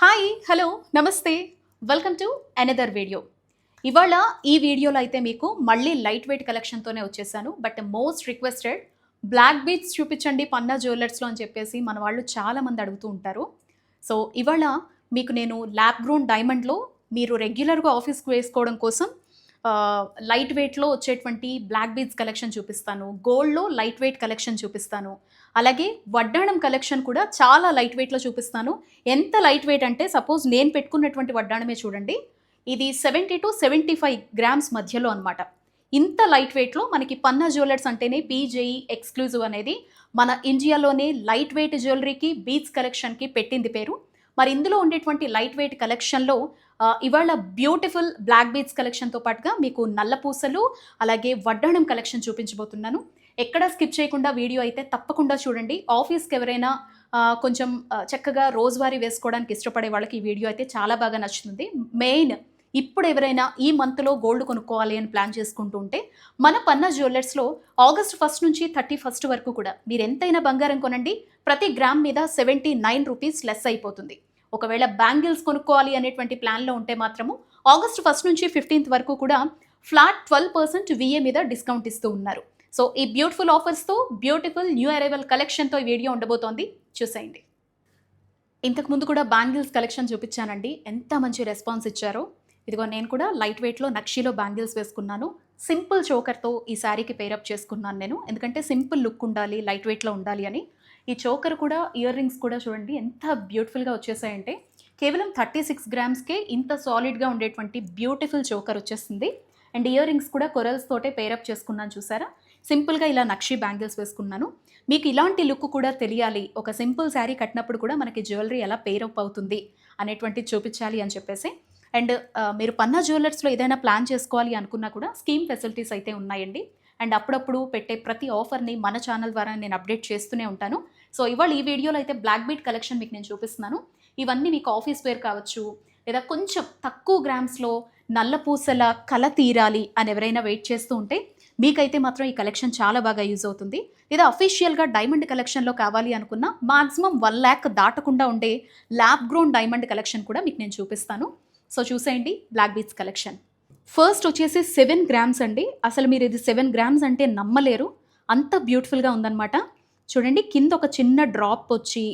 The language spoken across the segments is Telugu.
హాయ్ హలో నమస్తే. వెల్కమ్ టు అనదర్ వీడియో ఇవాళ ఈ వీడియోలో అయితే మీకు మళ్ళీ లైట్ వెయిట్ కలెక్షన్తోనే వచ్చేసాను. But most requested black beads చూపించండి పన్నా జ్యువెలర్స్లో అని చెప్పేసి మన వాళ్ళు చాలామంది అడుగుతూ ఉంటారు. సో ఇవాళ మీకు నేను ల్యాబ్ గ్రోన్ డైమండ్లో మీరు రెగ్యులర్గా ఆఫీస్కి వేసుకోవడం కోసం లైట్ వెయిట్లో వచ్చేటువంటి బ్లాక్ బీడ్స్ కలెక్షన్ చూపిస్తాను. గోల్డ్లో లైట్ వెయిట్ కలెక్షన్ చూపిస్తాను. అలాగే వడ్డాణం కలెక్షన్ కూడా చాలా లైట్ వెయిట్లో చూపిస్తాను. ఎంత లైట్ వెయిట్ అంటే సపోజ్ నేను పెట్టుకున్నటువంటి వడ్డాణమే చూడండి. ఇది seventy two seventy five grams మధ్యలో అనమాట ఇంత లైట్ వెయిట్లో మనకి పన్నా జ్యువెలర్స్ అంటేనే పీజేఈ ఎక్స్క్లూజివ్ అనేది మన ఇండియాలోనే లైట్ వెయిట్ జ్యువెలరీకి బీచ్ కలెక్షన్కి పెట్టింది పేరు. మరి ఇందులో ఉండేటువంటి లైట్ వెయిట్ కలెక్షన్లో ఇవాళ బ్యూటిఫుల్ బ్లాక్ బీడ్స్ కలెక్షన్తో పాటుగా మీకు నల్ల పూసలు అలాగే వడ్డాణం కలెక్షన్ చూపించబోతున్నాను. ఎక్కడ స్కిప్ చేయకుండా వీడియో అయితే తప్పకుండా చూడండి. ఆఫీస్కి ఎవరైనా కొంచెం చక్కగా రోజువారీ వేసుకోవడానికి ఇష్టపడే వాళ్ళకి ఈ వీడియో అయితే చాలా బాగా నచ్చుతుంది. మెయిన్ ఇప్పుడు ఎవరైనా ఈ మంత్లో గోల్డ్ కొనుక్కోవాలి అని ప్లాన్ చేసుకుంటూ ఉంటే మన పన్నా జ్యువెలర్స్లో ఆగస్ట్ ఫస్ట్ నుంచి థర్టీ ఫస్ట్ వరకు కూడా మీరు ఎంతైనా బంగారం కొనండి. ప్రతి గ్రామ్ మీద సెవెంటీ నైన్ రూపీస్ లెస్ అయిపోతుంది. ఒకవేళ బ్యాంగిల్స్ కొనుక్కోవాలి అనేటువంటి ప్లాన్లో ఉంటే మాత్రము ఆగస్ట్ ఫస్ట్ నుంచి ఫిఫ్టీన్త్ వరకు కూడా ఫ్లాట్ ట్వెల్వ్ పర్సెంట్ విఏ మీద డిస్కౌంట్ ఇస్తూ ఉన్నారు. సో ఈ బ్యూటిఫుల్ ఆఫర్స్తో బ్యూటిఫుల్ న్యూ అరైవల్ కలెక్షన్తో ఈ వీడియో ఉండబోతోంది. చూసేయండి. ఇంతకుముందు కూడా బ్యాంగిల్స్ కలెక్షన్ చూపించానండి. ఎంత మంచి రెస్పాన్స్ ఇచ్చారో. ఇదిగో నేను కూడా లైట్ వెయిట్లో నక్షీలో బ్యాంగిల్స్ వేసుకున్నాను. సింపుల్ చోకర్తో ఈ శారీకి పేరప్ చేసుకున్నాను నేను. ఎందుకంటే సింపుల్ లుక్ ఉండాలి లైట్ వెయిట్లో ఉండాలి అని. ఈ చోకర్ కూడా ఇయర్ రింగ్స్ కూడా చూడండి ఎంత బ్యూటిఫుల్గా వచ్చేసాయంటే కేవలం థర్టీ సిక్స్ గ్రామ్స్కే ఇంత సాలిడ్గా ఉండేటువంటి బ్యూటిఫుల్ చోకర్ వచ్చేస్తుంది అండ్ ఇయర్ రింగ్స్ కూడా కొరల్స్ తోటే పేరప్ చేసుకున్నాను చూసారా? సింపుల్గా ఇలా నక్షి బ్యాంగిల్స్ వేసుకున్నాను. మీకు ఇలాంటి లుక్ కూడా తెలియాలి. ఒక సింపుల్ శారీ కట్టినప్పుడు కూడా మనకి జ్యువెలరీ ఎలా పేరప్ అవుతుంది అనేటువంటిది చూపించాలి అని చెప్పేసి. అండ్ మీరు పన్నా జ్యువెలర్స్లో ఏదైనా ప్లాన్ చేసుకోవాలి అనుకున్నా కూడా స్కీమ్ ఫెసిలిటీస్ అయితే ఉన్నాయండి. అండ్ అప్పుడప్పుడు పెట్టే ప్రతి ఆఫర్ని మన ఛానల్ ద్వారా నేను అప్డేట్ చేస్తూనే ఉంటాను. సో ఇవాళ ఈ వీడియోలో అయితే బ్లాక్ బీట్ కలెక్షన్ మీకు నేను చూపిస్తున్నాను. ఇవన్నీ మీకు ఆఫీస్ వేర్ కావచ్చు లేదా కొంచెం తక్కువ గ్రామ్స్లో నల్ల పూసల కల తీరాలి అని ఎవరైనా వెయిట్ చేస్తూ ఉంటే మీకైతే మాత్రం ఈ కలెక్షన్ చాలా బాగా యూజ్ అవుతుంది. లేదా అఫీషియల్గా డైమండ్ కలెక్షన్లో కావాలి అనుకున్న మాక్సిమం వన్ ల్యాక్ దాటకుండా ఉండే ల్యాబ్ గ్రోన్ డైమండ్ కలెక్షన్ కూడా మీకు నేను చూపిస్తాను. సో చూసేయండి బ్లాక్ బీట్స్ కలెక్షన్ ఫస్ట్ వచ్చేసి సెవెన్ గ్రామ్స్ అండి. అసలు మీరు ఇది సెవెన్ గ్రామ్స్ అంటే నమ్మలేరు. అంత బ్యూటిఫుల్గా ఉందన్నమాట. చూడండి కింద ఒక చిన్న డ్రాప్ వచ్చి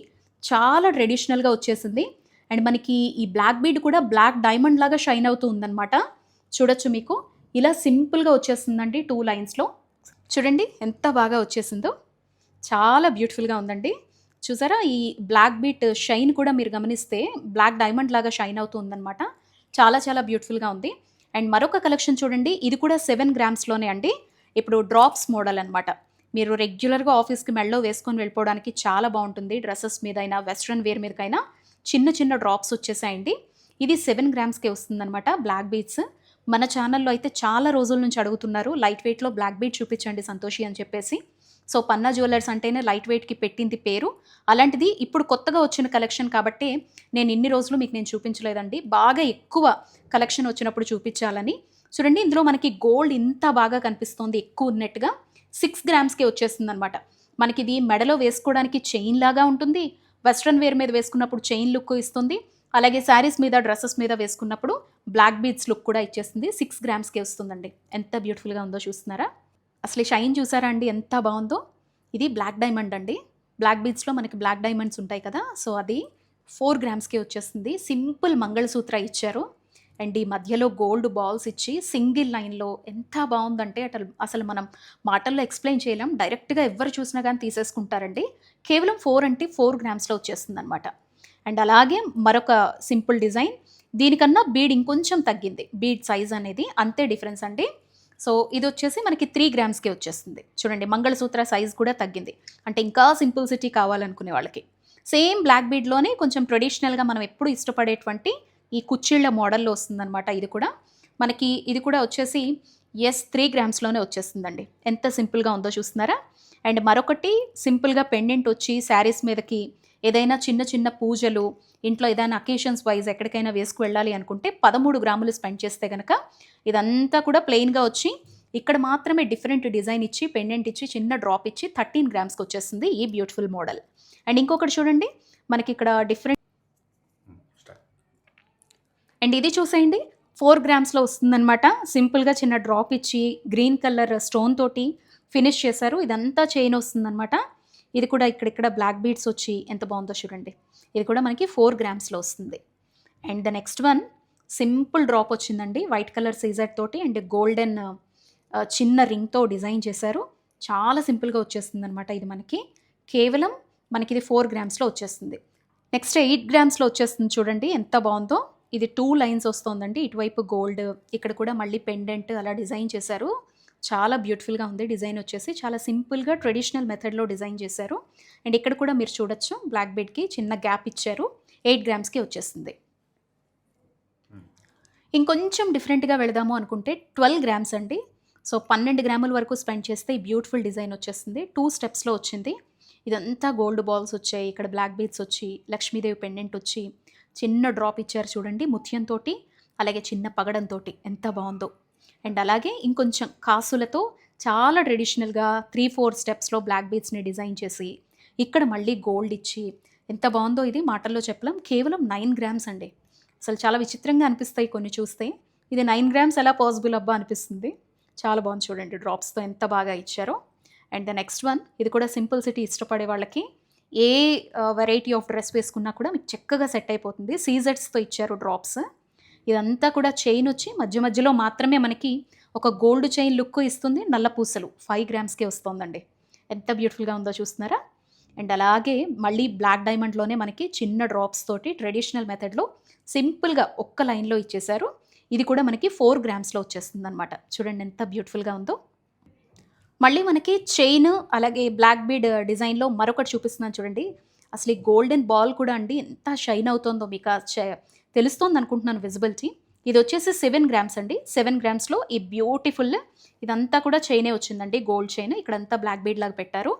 చాలా ట్రెడిషనల్గా వచ్చేసింది. అండ్ మనకి ఈ బ్లాక్ బీడ్ కూడా బ్లాక్ డైమండ్ లాగా షైన్ అవుతూ ఉందన్నమాట. చూడొచ్చు మీకు. ఇలా సింపుల్గా వచ్చేసిందండి టూ లైన్స్లో చూడండి ఎంత బాగా వచ్చేసిందో. చాలా బ్యూటిఫుల్గా ఉందండి. చూసారా ఈ బ్లాక్ బీట్ షైన్ కూడా మీరు గమనిస్తే బ్లాక్ డైమండ్ లాగా షైన్ అవుతూ ఉందన్నమాట. చాలా చాలా బ్యూటిఫుల్గా ఉంది. అండ్ మరొక కలెక్షన్ చూడండి ఇది కూడా సెవెన్ గ్రామ్స్లోనే అండి. ఇప్పుడు డ్రాప్స్ మోడల్ అనమాట మీరు రెగ్యులర్గా ఆఫీస్కి మెడలో వేసుకొని వెళ్ళిపోవడానికి చాలా బాగుంటుంది. డ్రెస్సెస్ మీదైనా వెస్ట్రన్ వేర్ మీదకైనా చిన్న చిన్న డ్రాప్స్ వచ్చేసాయండి. ఇది సెవెన్ గ్రామ్స్కే వస్తుందన్నమాట బ్లాక్ బీట్స్ మన ఛానల్లో అయితే చాలా రోజుల నుంచి అడుగుతున్నారు లైట్ వెయిట్లో బ్లాక్ బీట్ చూపించండి సంతోషి అని చెప్పేసి. సో పన్నా జ్యువెలర్స్ అంటేనే లైట్ వెయిట్కి పెట్టింది పేరు. అలాంటిది ఇప్పుడు కొత్తగా వచ్చిన కలెక్షన్ కాబట్టి నేను ఇన్ని రోజులు మీకు నేను చూపించలేదండి. బాగా ఎక్కువ కలెక్షన్ వచ్చినప్పుడు చూపించాలని. చూడండి ఇందులో మనకి గోల్డ్ ఇంత బాగా కనిపిస్తోంది ఎక్కువ ఉన్నట్టుగా. సిక్స్ గ్రామ్స్కే వచ్చేస్తుంది అనమాట మనకి ఇది మెడలో వేసుకోవడానికి చైన్ లాగా ఉంటుంది. వెస్ట్రన్ వేర్ మీద వేసుకున్నప్పుడు చైన్ లుక్ ఇస్తుంది. అలాగే శారీస్ మీద డ్రెస్సెస్ మీద వేసుకున్నప్పుడు బ్లాక్ బీడ్స్ లుక్ కూడా ఇచ్చేస్తుంది. సిక్స్ గ్రామ్స్కే వస్తుందండి. ఎంత బ్యూటిఫుల్గా ఉందో చూస్తున్నారా? అసలు షైన్ చూసారా అండి? ఎంత బాగుందో. ఇది బ్లాక్ డైమండ్ అండి. బ్లాక్ బీడ్స్లో మనకి బ్లాక్ డైమండ్స్ ఉంటాయి కదా. సో అది ఫోర్ గ్రామ్స్కే వచ్చేస్తుంది. సింపుల్ మంగళసూత్ర ఇచ్చారు. అండ్ ఈ మధ్యలో గోల్డ్ బాల్స్ ఇచ్చి సింగిల్ లైన్లో ఎంత బాగుందంటే అటల్ అసలు మనం మాటల్లో ఎక్స్ప్లెయిన్ చేయలేం. డైరెక్ట్గా ఎవరు చూసినా కానీ తీసేసుకుంటారండి. కేవలం ఫోర్ అంటే ఫోర్ గ్రామ్స్లో వచ్చేస్తుంది అనమాట అండ్ అలాగే మరొక సింపుల్ డిజైన్ దీనికన్నా బీడ్ ఇంకొంచెం తగ్గింది. బీడ్ సైజ్ అనేది అంతే డిఫరెన్స్ అండి. సో ఇది వచ్చేసి మనకి త్రీ గ్రామ్స్కే వచ్చేస్తుంది. చూడండి మంగళసూత్ర సైజ్ కూడా తగ్గింది. అంటే ఇంకా సింపుల్సిటీ కావాలనుకునే వాళ్ళకి. సేమ్ బ్లాక్ బీడ్లోనే కొంచెం ట్రెడిషనల్గా మనం ఎప్పుడు ఇష్టపడేటువంటి ఈ కుచ్చిళ్ళ మోడల్లో వస్తుందన్నమాట ఇది కూడా. మనకి ఇది కూడా వచ్చేసి ఎస్ త్రీ గ్రామ్స్లోనే వచ్చేస్తుందండి. ఎంత సింపుల్గా ఉందో చూస్తున్నారా? అండ్ మరొకటి సింపుల్గా పెండెంట్ వచ్చి శారీస్ మీదకి ఏదైనా చిన్న చిన్న పూజలు ఇంట్లో ఏదైనా అకేషన్స్ వైజ్ ఎక్కడికైనా వేసుకు వెళ్ళాలి అనుకుంటే పదమూడు గ్రాములు స్పెండ్ చేస్తే కనుక ఇదంతా కూడా ప్లెయిన్గా వచ్చి ఇక్కడ మాత్రమే డిఫరెంట్ డిజైన్ ఇచ్చి పెండెంట్ ఇచ్చి చిన్న డ్రాప్ ఇచ్చి థర్టీన్ గ్రామ్స్కి వచ్చేస్తుంది ఈ బ్యూటిఫుల్ మోడల్ అండ్ ఇంకొకటి చూడండి మనకి ఇక్కడ డిఫరెంట్ అండ్ ఇది చూసేయండి. ఫోర్ గ్రామ్స్లో వస్తుందన్నమాట. సింపుల్గా చిన్న డ్రాప్ ఇచ్చి గ్రీన్ కలర్ స్టోన్ తోటి ఫినిష్ చేశారు. ఇదంతా చైన్ వస్తుందనమాట ఇది కూడా ఇక్కడిక్కడ బ్లాక్ బీడ్స్ వచ్చి ఎంత బాగుందో చూడండి. ఇది కూడా మనకి ఫోర్ గ్రామ్స్లో వస్తుంది. And the next one simple drop వచ్చిందండి. వైట్ కలర్ సీజర్ తోటి అండ్ గోల్డెన్ చిన్న రింగ్తో డిజైన్ చేశారు. చాలా సింపుల్గా వచ్చేస్తుంది అనమాట ఇది మనకి. కేవలం మనకి ఇది ఫోర్ గ్రామ్స్లో వచ్చేస్తుంది. నెక్స్ట్ ఎయిట్ గ్రామ్స్లో వచ్చేస్తుంది చూడండి. ఎంత బాగుందో. ఇది టూ లైన్స్ వస్తుందండి. ఇటువైపు గోల్డ్ ఇక్కడ కూడా మళ్ళీ పెండెంట్ అలా డిజైన్ చేశారు. చాలా బ్యూటిఫుల్గా ఉంది డిజైన్ వచ్చేసి. చాలా సింపుల్గా ట్రెడిషనల్ మెథడ్లో డిజైన్ చేశారు. అండ్ ఇక్కడ కూడా మీరు చూడొచ్చు బ్లాక్ బెడ్కి చిన్న గ్యాప్ ఇచ్చారు. ఎయిట్ గ్రామ్స్కి వచ్చేస్తుంది ఇంకొంచెం డిఫరెంట్గా వెళదాము అనుకుంటే ట్వెల్వ్ గ్రామ్స్ అండి. సో పన్నెండు గ్రాముల వరకు స్పెండ్ చేస్తే ఈ బ్యూటిఫుల్ డిజైన్ వచ్చేస్తుంది టూ స్టెప్స్లో వచ్చింది. ఇదంతా గోల్డ్ బాల్స్ వచ్చాయి. ఇక్కడ బ్లాక్ బీడ్స్ వచ్చి లక్ష్మీదేవి పెండెంట్ వచ్చి చిన్న డ్రాప్ ఇచ్చారు చూడండి ముత్యంతో అలాగే చిన్న పగడంతో ఎంత బాగుందో. అండ్ అలాగే ఇంకొంచెం కాసులతో చాలా ట్రెడిషనల్గా త్రీ ఫోర్ స్టెప్స్లో బ్లాక్ బీడ్స్ని డిజైన్ చేసి ఇక్కడ మళ్ళీ గోల్డ్ ఇచ్చి ఎంత బాగుందో ఇది మాటల్లో చెప్పలేం కేవలం నైన్ గ్రామ్స్ అండి. అసలు చాలా విచిత్రంగా అనిపిస్తాయి కొన్ని చూస్తే. ఇది నైన్ గ్రామ్స్ ఎలా పాసిబుల్ అబ్బా అనిపిస్తుంది. చాలా బాగుంది చూడండి డ్రాప్స్తో ఎంత బాగా ఇచ్చారో. అండ్ ద నెక్స్ట్ వన్ ఇది కూడా సింపుల్ సిటీ ఇష్టపడే వాళ్ళకి ఏ వెరైటీ ఆఫ్ డ్రెస్ వేసుకున్నా కూడా మీకు చక్కగా సెట్ అయిపోతుంది. సీజర్స్తో ఇచ్చారు డ్రాప్స్ ఇదంతా కూడా చైన్ వచ్చి మధ్య మధ్యలో మాత్రమే మనకి ఒక గోల్డ్ చైన్ లుక్ ఇస్తుంది. నల్ల పూసలు ఫైవ్ గ్రామ్స్కే వస్తుందండి. ఎంత బ్యూటిఫుల్గా ఉందో చూస్తున్నారా? అండ్ అలాగే మళ్ళీ బ్లాక్ డైమండ్లోనే మనకి చిన్న డ్రాప్స్ తోటి ట్రెడిషనల్ మెథడ్లో సింపుల్గా ఒక్క లైన్లో ఇచ్చేశారు. ఇది కూడా మనకి ఫోర్ గ్రామ్స్లో వచ్చేస్తుంది అనమాట చూడండి ఎంత బ్యూటిఫుల్గా ఉందో. మళ్ళీ మనకి చైన్ అలాగే బ్లాక్ బీడ్ డిజైన్లో మరొకటి చూపిస్తున్నాను చూడండి. అసలు ఈ గోల్డెన్ బాల్ కూడా అండి ఎంత షైన్ అవుతుందో మీకు తెలుస్తోంది అనుకుంటున్నాను విజిబిలిటీ. ఇది వచ్చేసి సెవెన్ గ్రామ్స్ అండి. సెవెన్ గ్రామ్స్లో ఈ బ్యూటిఫుల్ ఇదంతా కూడా చైనే వచ్చిందండి. Gold chain. ఇక్కడంతా బ్లాక్ బీడ్ లాగా పెట్టారు.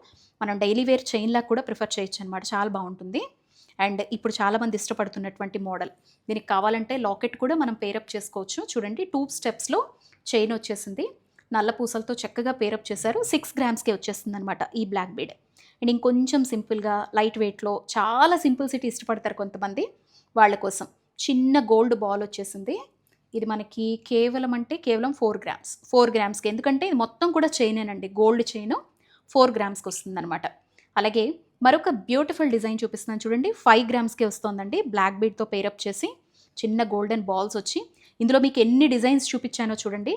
మనం డైలీ వేర్ చైన్ లాగా కూడా ప్రిఫర్ చేయొచ్చు అనమాట చాలా బాగుంటుంది. అండ్ ఇప్పుడు చాలామంది ఇష్టపడుతున్నటువంటి మోడల్. దీనికి కావాలంటే లాకెట్ కూడా మనం పేరప్ చేసుకోవచ్చు. చూడండి టూ స్టెప్స్లో చైన్ వచ్చేసింది. నల్ల పూసలతో చక్కగా పేరప్ చేశారు. సిక్స్ గ్రామ్స్కే వచ్చేస్తుంది అనమాట ఈ బ్లాక్ బీడ్ అండ్ ఇంకొంచెం సింపుల్గా లైట్ వెయిట్లో చాలా సింపుల్ సిటీ ఇష్టపడతారు కొంతమంది వాళ్ళ కోసం. చిన్న గోల్డ్ బాల్ వచ్చేసింది. ఇది మనకి కేవలం అంటే కేవలం ఫోర్ గ్రామ్స్ ఫోర్ గ్రామ్స్కి ఎందుకంటే ఇది మొత్తం కూడా చైనేనండి గోల్డ్ చైన్ ఫోర్ గ్రామ్స్కి వస్తుంది అనమాట అలాగే మరొక బ్యూటిఫుల్ డిజైన్ చూపిస్తున్నాను చూడండి. ఫైవ్ గ్రామ్స్కే వస్తుందండి. బ్లాక్ బీడ్తో పేరప్ చేసి చిన్న గోల్డెన్ బాల్స్ వచ్చి. ఇందులో మీకు ఎన్ని డిజైన్స్ చూపించానో చూడండి.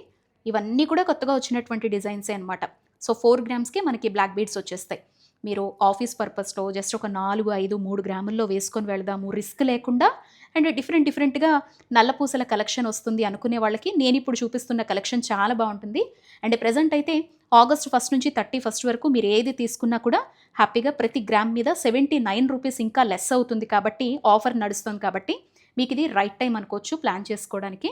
ఇవన్నీ కూడా కొత్తగా వచ్చినటువంటి డిజైన్సే అనమాట సో ఫోర్ గ్రామ్స్కి మనకి బ్లాక్ బీడ్స్ వచ్చేస్తాయి. మీరు ఆఫీస్ పర్పస్లో జస్ట్ ఒక నాలుగు ఐదు మూడు గ్రాముల్లో వేసుకొని వెళదాము. రిస్క్ లేకుండా అండ్ డిఫరెంట్ డిఫరెంట్గా నల్లపూసల కలెక్షన్ వస్తుంది అనుకునే వాళ్ళకి నేను ఇప్పుడు చూపిస్తున్న కలెక్షన్ చాలా బాగుంటుంది. అండ్ ప్రజెంట్ అయితే ఆగస్ట్ ఫస్ట్ నుంచి థర్టీ ఫస్ట్ వరకు మీరు ఏది తీసుకున్నా కూడా హ్యాపీగా ప్రతి గ్రామ్ మీద సెవెంటీ నైన్ రూపీస్ ఇంకా లెస్ అవుతుంది కాబట్టి ఆఫర్ నడుస్తుంది కాబట్టి మీకు ఇది రైట్ టైం అనుకోవచ్చు ప్లాన్ చేసుకోవడానికి.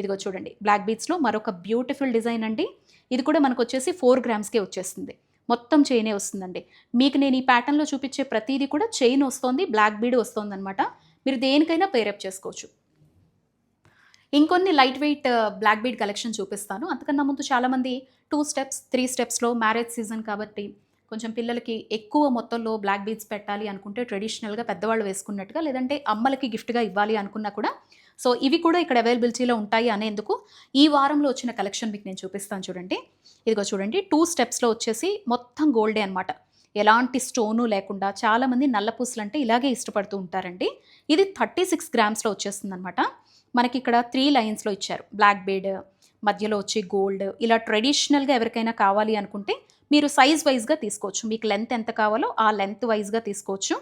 ఇదిగో చూడండి బ్లాక్ బీట్స్లో మరొక బ్యూటిఫుల్ డిజైన్ అండి. ఇది కూడా మనకు వచ్చేసి ఫోర్ గ్రామ్స్కే వచ్చేస్తుంది. మొత్తం చైనే వస్తుందండి. మీకు నేను ఈ ప్యాటర్న్లో చూపించే ప్రతిదీ కూడా చైన్ వస్తుంది బ్లాక్ బీడ్ వస్తుంది అనమాట మీరు దేనికైనా పేరప్ చేసుకోవచ్చు. ఇంకొన్ని light weight black bead collection చూపిస్తాను. అంతకన్నా ముందు చాలామంది టూ స్టెప్స్ త్రీ స్టెప్స్లో మ్యారేజ్ సీజన్ కాబట్టి కొంచెం పిల్లలకి ఎక్కువ మొత్తంలో బ్లాక్ బీడ్స్ పెట్టాలి అనుకుంటే ట్రెడిషనల్గా పెద్దవాళ్ళు వేసుకున్నట్టుగా లేదంటే అమ్మలకి గిఫ్ట్గా ఇవ్వాలి అనుకున్నా కూడా సో ఇవి కూడా ఇక్కడ అవైలబిలిటీలో ఉంటాయి అనేందుకు ఈ వారంలో వచ్చిన కలెక్షన్ మీకు నేను చూపిస్తాను చూడండి. ఇదిగో చూడండి టూ స్టెప్స్లో వచ్చేసి మొత్తం గోల్డే అనమాట ఎలాంటి స్టోను లేకుండా చాలామంది నల్ల పూసలు అంటే ఇలాగే ఇష్టపడుతూ ఉంటారండి. ఇది థర్టీ సిక్స్ గ్రామ్స్లో వచ్చేస్తుంది అనమాట మనకి ఇక్కడ త్రీ లైన్స్లో ఇచ్చారు. బ్లాక్ బీడ్ మధ్యలో వచ్చి గోల్డ్ ఇలా ట్రెడిషనల్గా ఎవరికైనా కావాలి అనుకుంటే మీరు సైజ్ వైజ్గా తీసుకోవచ్చు. మీకు లెంత్ ఎంత కావాలో ఆ లెంత్ వైజ్గా తీసుకోవచ్చు.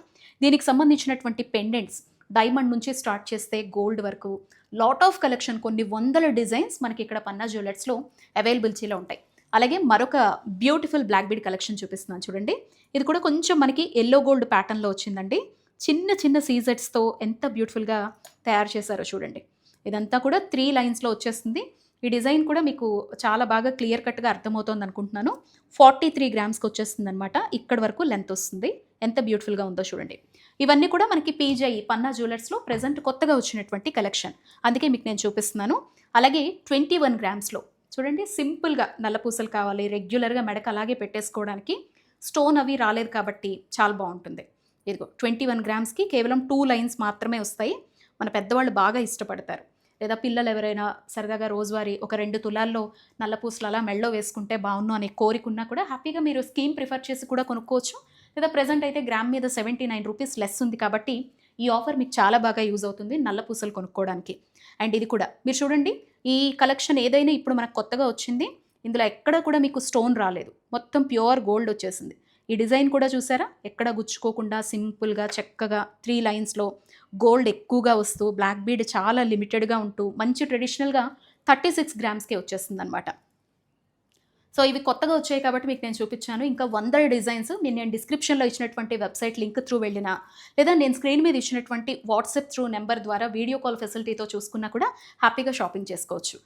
దీనికి సంబంధించినటువంటి పెండెంట్స్ డైమండ్ నుంచి స్టార్ట్ చేస్తే గోల్డ్ వరకు. లాట్ ఆఫ్ కలెక్షన్ కొన్ని వందల డిజైన్స్ మనకి ఇక్కడ పన్నా జ్యువెలర్స్లో అవైలబిలిటీలో ఉంటాయి. అలాగే మరొక బ్యూటిఫుల్ బ్లాక్ బీడ్ కలెక్షన్ చూపిస్తున్నాను చూడండి. ఇది కూడా కొంచెం మనకి ఎల్లో గోల్డ్ ప్యాటర్న్లో వచ్చిందండి. చిన్న చిన్న సీజెట్స్తో ఎంత బ్యూటిఫుల్గా తయారు చేశారో చూడండి. ఇదంతా కూడా త్రీ లైన్స్లో వచ్చేస్తుంది. ఈ డిజైన్ కూడా మీకు చాలా బాగా క్లియర్ కట్గా అర్థమవుతోంది అనుకుంటున్నాను. ఫార్టీ త్రీ గ్రామ్స్కి వచ్చేస్తుంది అనమాట ఇక్కడ వరకు లెంత్ వస్తుంది. ఎంత బ్యూటిఫుల్గా ఉందో చూడండి. ఇవన్నీ కూడా మనకి పీజీ పన్నా జ్యువెలర్స్లో ప్రజెంట్ కొత్తగా వచ్చినటువంటి కలెక్షన్ అందుకే మీకు నేను చూపిస్తున్నాను. అలాగే ట్వంటీ వన్ గ్రామ్స్లో చూడండి సింపుల్గా నల్లపూసలు కావాలి రెగ్యులర్గా మెడక అలాగే పెట్టేసుకోవడానికి స్టోన్ అవి రాలేదు కాబట్టి చాలా బాగుంటుంది. ఇదిగో ట్వంటీ వన్ గ్రామ్స్కి కేవలం టూ లైన్స్ మాత్రమే వస్తాయి. మన పెద్దవాళ్ళు బాగా ఇష్టపడతారు. లేదా పిల్లలు ఎవరైనా సరదాగా రోజువారీ ఒక రెండు తులాల్లో నల్ల పూసలు అలా మెళ్ళో వేసుకుంటే బాగున్ను అనే కోరికున్నా కూడా హ్యాపీగా మీరు స్కీమ్ ప్రిఫర్ చేసి కూడా కొనుక్కోవచ్చు. లేదా ప్రజెంట్ అయితే గ్రామ్ మీద సెవెంటీ నైన్ రూపీస్ లెస్ ఉంది కాబట్టి ఈ ఆఫర్ మీకు చాలా బాగా యూజ్ అవుతుంది నల్ల పూసలు కొనుక్కోవడానికి. అండ్ ఇది కూడా మీరు చూడండి ఈ కలెక్షన్ ఏదైనా ఇప్పుడు మనకు కొత్తగా వచ్చింది ఇందులో ఎక్కడ కూడా మీకు స్టోన్ రాలేదు. మొత్తం ప్యూర్ గోల్డ్ వచ్చేసింది. ఈ డిజైన్ కూడా చూసారా? ఎక్కడ గుచ్చుకోకుండా సింపుల్గా చక్కగా త్రీ లైన్స్లో గోల్డ్ ఎక్కువగా వస్తూ బ్లాక్ బీడ్ చాలా లిమిటెడ్గా ఉంటూ మంచి ట్రెడిషనల్గా థర్టీ సిక్స్ గ్రామ్స్కే వచ్చేస్తుంది అనమాట సో ఇవి కొత్తగా వచ్చాయి కాబట్టి మీకు నేను చూపించాను. ఇంకా వంద డిజైన్స్ మీరు నేను డిస్క్రిప్షన్లో ఇచ్చినటువంటి వెబ్సైట్ లింక్ త్రూ వెళ్ళినా లేదా నేను స్క్రీన్ మీద ఇచ్చినటువంటి వాట్సాప్ త్రూ నెంబర్ ద్వారా వీడియో కాల్ ఫెసిలిటీతో చూసుకున్నా కూడా హ్యాపీగా షాపింగ్ చేసుకోవచ్చు.